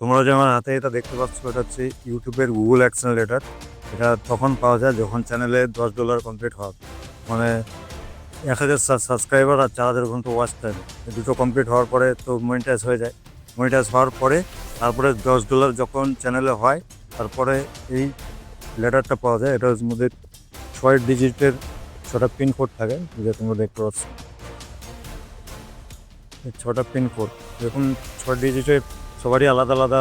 তোমরা যে আমার হাতে এটা দেখতে পাচ্ছ, এটা হচ্ছে ইউটিউবের গুগল অ্যাক্সেলারেটার এটা তখন পাওয়া যায় যখন চ্যানেলে দশ ডলার কমপ্লিট হয় মানে এক হাজার সাবস্ক্রাইবার আর চার হাজার ঘণ্টা ওয়াচ টাইম দুটো কমপ্লিট হওয়ার পরে তো মনিটাইজ হয়ে যায়। মনিটাইজ হওয়ার পরে তারপরে দশ ডলার যখন চ্যানেলে হয়, তারপরে এই লেটারটা পাওয়া যায়। এটার মধ্যে ছয় ডিজিটের ছটা পিনকোড থাকে, যে তোমরা দেখতে পাচ্ছ। ছটা পিনকোড দেখুন ছয় ডিজিটের সবারই আলাদা আলাদা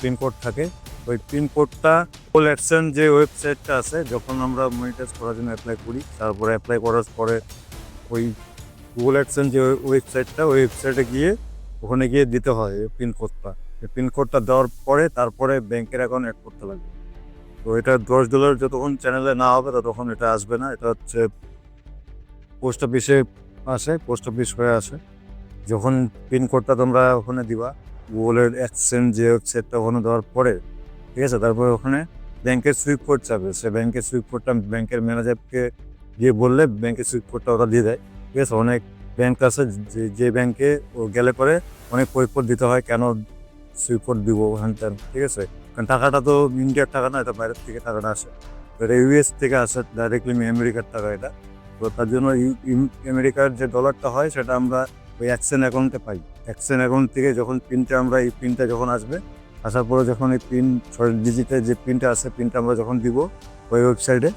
পিনকোড থাকে। ওই পিনকোডটা ফুল অ্যাকশন যে ওয়েবসাইটটা আছে, যখন আমরা মনিটাইজ করার জন্য অ্যাপ্লাই করি, তারপরে অ্যাপ্লাই করার পরে ওই গুগল অ্যাকশন যে ওয়েবসাইটটা ওই ওয়েবসাইটে গিয়ে ওখানে গিয়ে দিতে হয় এই পিন কোডটা এই পিন দেওয়ার পরে তারপরে ব্যাংকের অ্যাকাউন্ট অ্যাড করতে লাগবে। তো এটা দশ ডলার যতক্ষণ চ্যানেলে না হবে, ততক্ষণ এটা আসবে না। এটা হচ্ছে পোস্ট অফিসে আসে পোস্ট অফিস হয়ে আসে। যখন পিনকোডটা তোমরা ওখানে দিবা গুগলের অ্যাকসেন্ট যে ওয়েবসাইটটা ওখানে দেওয়ার পরে, ঠিক আছে? তারপরে ওখানে ব্যাংকের সুইপ কোড চাবে। সে ব্যাংকের সুইপ কোডটা ব্যাংকের ম্যানেজারকে গিয়ে বললে ব্যাংকের সুইপ কোডটা ওরা দিয়ে দেয়। ঠিক আছে? অনেক ব্যাংক আছে যে যে ব্যাংকে ও গেলে পরে অনেক কৈফত দিতে হয়, কেন সুইপ কোড দিব ওখান থেকে ঠিক আছে? কারণ টাকাটা তো ইন্ডিয়ার টাকা না, এটা বাইরের থেকে টাকাটা আসে। এটা ইউএস থেকে আসে ডাইরেক্টলি আমেরিকার টাকা এটা। তো তার জন্য আমেরিকার যে ডলারটা হয়, সেটা আমরা ওই অ্যাকশন অ্যাকাউন্টে পাই। অ্যাকশন অ্যাকাউন্ট থেকে যখন পিনটা আমরা, এই পিনটা যখন আসবে, আসার পরে যখন এই পিন ছয় ডিজিটের যে পিনটা আছে পিনটা আমরা যখন দিব ওই ওয়েবসাইটে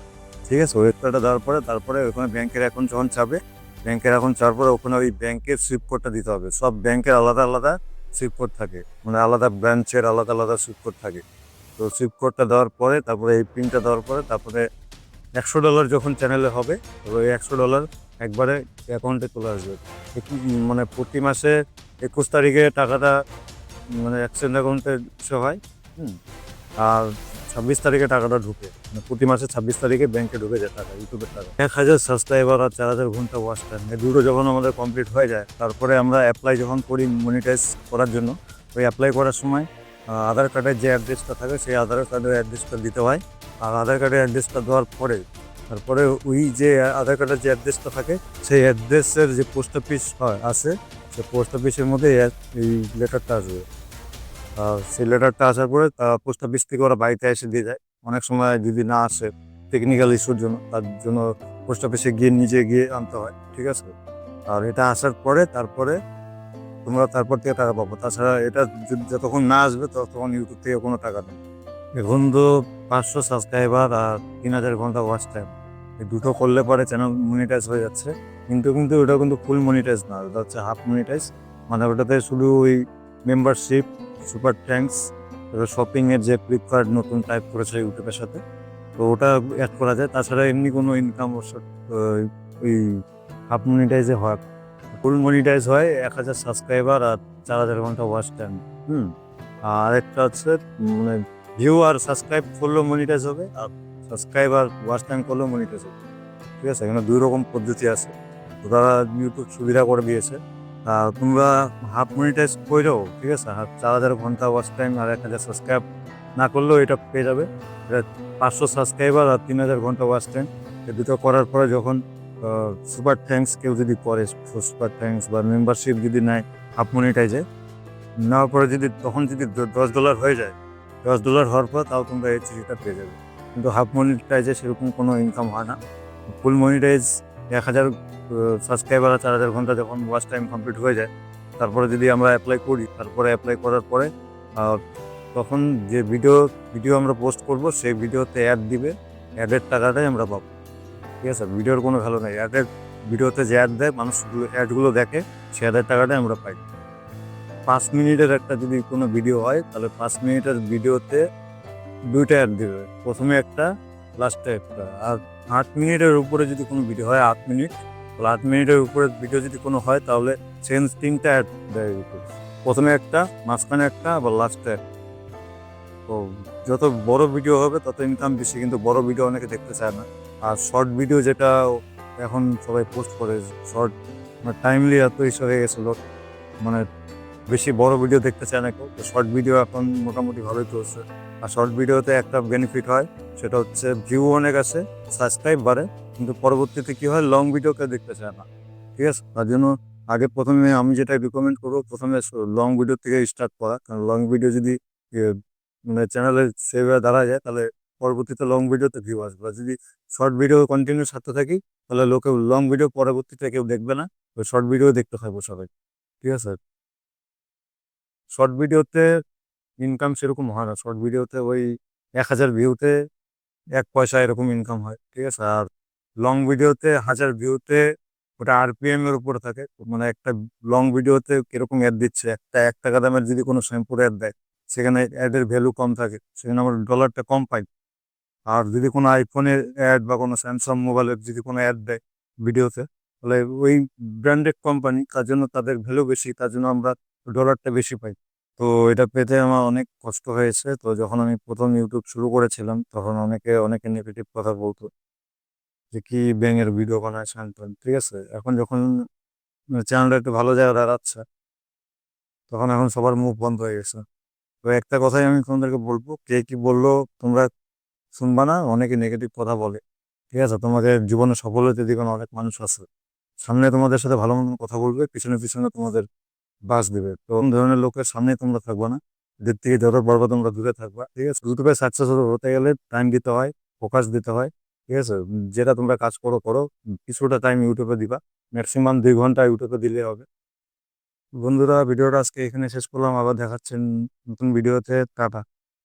ঠিক আছে? ওয়েবসাইটটা দেওয়ার পরে, তারপরে ওখানে ব্যাংকের অ্যাকাউন্ট যখন চাবে, ব্যাংকের অ্যাকাউন্ট চাওয়ার পরে ওখানে ওই ব্যাংকের সুইপ কোডটা দিতে হবে। সব ব্যাংকের আলাদা আলাদা সুইপ কোড থাকে। মানে আলাদা ব্রাঞ্চের আলাদা আলাদা সুইপ কোড থাকে। তো সুইপ কোডটা দেওয়ার পরে, তারপরে এই পিনটা দেওয়ার পরে, তারপরে একশো ডলার যখন চ্যানেলে হবে ওই একশো ডলার একবারে অ্যাকাউন্টে চলে আসবে। মানে প্রতি মাসে একুশ তারিখে টাকাটা মানে অ্যাক্সিডেন্ট অ্যাকাউন্টে শো হয়, হুম? আর ছাব্বিশ তারিখে টাকাটা ঢুকে। মানে প্রতি মাসে ছাব্বিশ তারিখে ব্যাংকে ঢুকে যায় টাকা ইউটিউবের টাকা। এক হাজার সাবস্ক্রাইবার আর চার হাজার ঘণ্টা ওয়াচ টাইম এই দুটো যখন আমাদের কমপ্লিট হয়ে যায়, তারপরে আমরা অ্যাপ্লাই যখন করি মনিটাইজ করার জন্য, ওই অ্যাপ্লাই করার সময় আধার কার্ডের যে অ্যাড্রেসটা থাকে, সেই আধার কার্ডের অ্যাড্রেসটা দিতে হয়। আর আধার কার্ডের অ্যাড্রেসটা দেওয়ার পরে তারপরে ওই যে আধার কার্ডের যে অ্যাড্রেসটা থাকে, সেই অ্যাড্রেসের যে পোস্ট অফিস হয়, আছে সে পোস্ট অফিসের মধ্যে এই- লেটারটা আসবে। আর সেই লেটারটা আসার পরে পোস্ট অফিস থেকে ওরা বাড়িতে এসে দিয়ে যায়। অনেক সময় যদি না আসে টেকনিক্যাল ইস্যুর জন্য, তার জন্য পোস্ট অফিসে গিয়ে নিজে গিয়ে আনতে হয়, ঠিক আছে? আর এটা আসার পরে, তারপরে তোমরা তারপর থেকে টাকা পাবো। তাছাড়া এটা যতক্ষণ না আসবে, ততক্ষণ ইউটিউব থেকে কোনো টাকা নেই। এখন তো পাঁচশো সাবস্ক্রাইবার আর তিন হাজার ঘণ্টা ওয়াচ টাইম এই দুটো করলে পরে চ্যানেল মনিটাইজ হয়ে যাচ্ছে। কিন্তু কিন্তু ওটা কিন্তু ফুল মনিটাইজ না, ওটা হচ্ছে হাফ মনিটাইজ মানে ওটাতে শুধু ওই মেম্বারশিপ সুপার থ্যাঙ্কস শপিং এর যে ফ্লিপকার্ট নতুন টাইপ করেছে ইউটিউবের সাথে, তো ওটা অ্যাড করা যায়। তাছাড়া এমনি কোনো ইনকাম ওই হাফ মনিটাইজে হয় ফুল মনিটাইজ হয় এক হাজার সাবস্ক্রাইবার আর চার হাজার ঘণ্টা ওয়াচ টাইম হুম, আর একটা হচ্ছে মানে ভিউ আর সাবস্ক্রাইব করলেও মনিটাইজ হবে, আর সাবস্ক্রাইব আর ওয়াচ টাইম করলেও মনিটাইজ হবে। ঠিক আছে? এখানে দুই রকম পদ্ধতি আছে। তারা ইউটিউব সুবিধা করে দিয়েছে। তোমরা হাফ মনিটাইজ করেও ঠিক আছে? হাফ চার হাজার ঘণ্টা ওয়াচ টাইম আর এক হাজার সাবস্ক্রাইব না করলেও এটা পেয়ে যাবে। এটা পাঁচশো সাবস্ক্রাইবার আর তিন হাজার ঘণ্টা ওয়াচ টাইম এ দুটো করার পরে যখন সুপার থ্যাঙ্কস কেউ যদি করে সুপার থ্যাঙ্কস বা মেম্বারশিপ যদি নেয় হাফ মনিটাইজে নেওয়ার পরে যদি, তখন যদি দশ ডলার হয়ে যায় দশ ডলার হওয়ার পর তাও তোমরা এই চিঠিটা পেয়ে যাবে। কিন্তু হাফ মনিটাইজে সেরকম কোনো ইনকাম হয় না। ফুল মনিটাইজ এক হাজার সাবস্ক্রাইবার চার হাজার ঘণ্টা যখন ওয়াচ টাইম কমপ্লিট হয়ে যায়, তারপরে যদি আমরা অ্যাপ্লাই করি, তারপরে অ্যাপ্লাই করার পরে তখন যে ভিডিও ভিডিও আমরা পোস্ট করব, সেই ভিডিওতে অ্যাড দিবে অ্যাডের টাকাটাই আমরা পাবো। ঠিক আছে? ভিডিওর কোনো ভ্যালু নেই। অ্যাডের ভিডিওতে যে অ্যাড দেয়, মানুষ অ্যাডগুলো দেখে, সে অ্যাডের টাকাটাই আমরা পাই। পাঁচ মিনিটের একটা যদি কোনো ভিডিও হয়, তাহলে পাঁচ মিনিটের ভিডিওতে দুইটা অ্যাড দিবে। প্রথমে একটা লাস্টে একটা। আর আট মিনিটের উপরে যদি কোনো ভিডিও হয়, আট মিনিট, তাহলে আট মিনিটের উপরে ভিডিও যদি কোনো হয়, তাহলে সেন্স তিনটা অ্যাড দেয়। প্রথমে একটা, মাঝখানে একটা, আবার লাস্টে একটা। তো যত বড় ভিডিও হবে, তত ইনকাম বেশি। কিন্তু বড় ভিডিও অনেকে দেখতে চায় না। আর শর্ট ভিডিও যেটা এখন সবাই পোস্ট করে শর্ট মানে টাইমলি এত ইস্যু হয়ে গেছিল। মানে বেশি বড় ভিডিও দেখতে চায় না কেউ। তো শর্ট ভিডিও এখন মোটামুটি ভালোই চলছে। আর শর্ট ভিডিওতে একটা বেনিফিট হয়, সেটা হচ্ছে ভিউ অনেক আছে সাবস্ক্রাইব বাড়ে, কিন্তু পরবর্তীতে কি হয় লং ভিডিও কেউ দেখতে চায় না। ঠিক আছে? তার জন্য আগে প্রথমে আমি যেটা রিকমেন্ড করব, প্রথমে লং ভিডিও থেকে স্টার্ট করা। কারণ লং ভিডিও যদি মানে চ্যানেলে সেভ হয়ে দাঁড়া যায়, তাহলে পরবর্তীতে লং ভিডিওতে ভিউ আসবে। যদি শর্ট ভিডিও কন্টিনিউ সাথে থাকি, তাহলে লোকে লং ভিডিও পরবর্তীতে কেউ দেখবে না শর্ট ভিডিও দেখতে থাকব সবাই। ঠিক আছে? শর্ট ভিডিওতে ইনকাম সেরকম হয় না। শর্ট ভিডিওতে ওই এক হাজার ভিউতে এক পয়সা এরকম ইনকাম হয়, ঠিক আছে? আর লং ভিডিওতে হাজার ভিউতে ওটা আরপিএম এর উপর থাকে। মানে একটা লং ভিডিওতে কীরকম অ্যাড দিচ্ছে? একটা এক টাকা দামের যদি কোনো শ্যাম্পুর অ্যাড দেয়, সেখানে অ্যাডের ভ্যালু কম থাকে, সেখানে আমার ডলারটা কম পাই। আর যদি কোনো আইফোনের অ্যাড বা কোনো স্যামসাং মোবাইলের যদি কোনো অ্যাড দেয় ভিডিওতে তাহলে ওই ব্র্যান্ডেড কোম্পানি তার জন্য তাদের ভ্যালু বেশি, তার জন্য আমরা ডলারটা বেশি পাই। তো এটা পেতে আমার অনেক কষ্ট হয়েছে। তো যখন আমি প্রথম ইউটিউব শুরু করেছিলাম, তখন অনেকে অনেকে নেগেটিভ কথা বলতো যে, কি ব্যাঙের ভিডিও বানায় স্যান ঠিক আছে? এখন যখন চ্যানেলটা একটু ভালো জায়গায় দাঁড়াচ্ছে, তখন এখন সবার মুখ বন্ধ হয়ে গেছে। তো একটা কথাই আমি তোমাদেরকে বলব, কে কি বলল তোমরা শুনবা না, অনেকে নেগেটিভ কথা বলে। ঠিক আছে? তোমাদের জীবনে সফল হতে দিবেন অনেক মানুষ আছে। সামনে তোমাদের সাথে ভালো মতো কথা বলবে, পিছনে পিছনে তোমাদের বাস দেবে। তো কোন ধরনের লোকের সামনে তোমরা থাকবা না। এদের থেকে যত পারবা তোমরা দূরে থাকবা, ঠিক আছে? ইউটিউবে সাকসেস হতে গেলে টাইম দিতে হয় ফোকাস দিতে হয়, ঠিক আছে? যেটা তোমরা কাজ করো করো। কিছুটা টাইম ইউটিউবে দিবা ম্যাক্সিমাম দুই ঘণ্টা ইউটিউবে দিলে হবে। বন্ধুরা, ভিডিওটা আজকে এখানে শেষ করলাম। আবার দেখাচ্ছেন নতুন ভিডিওতে টাটা।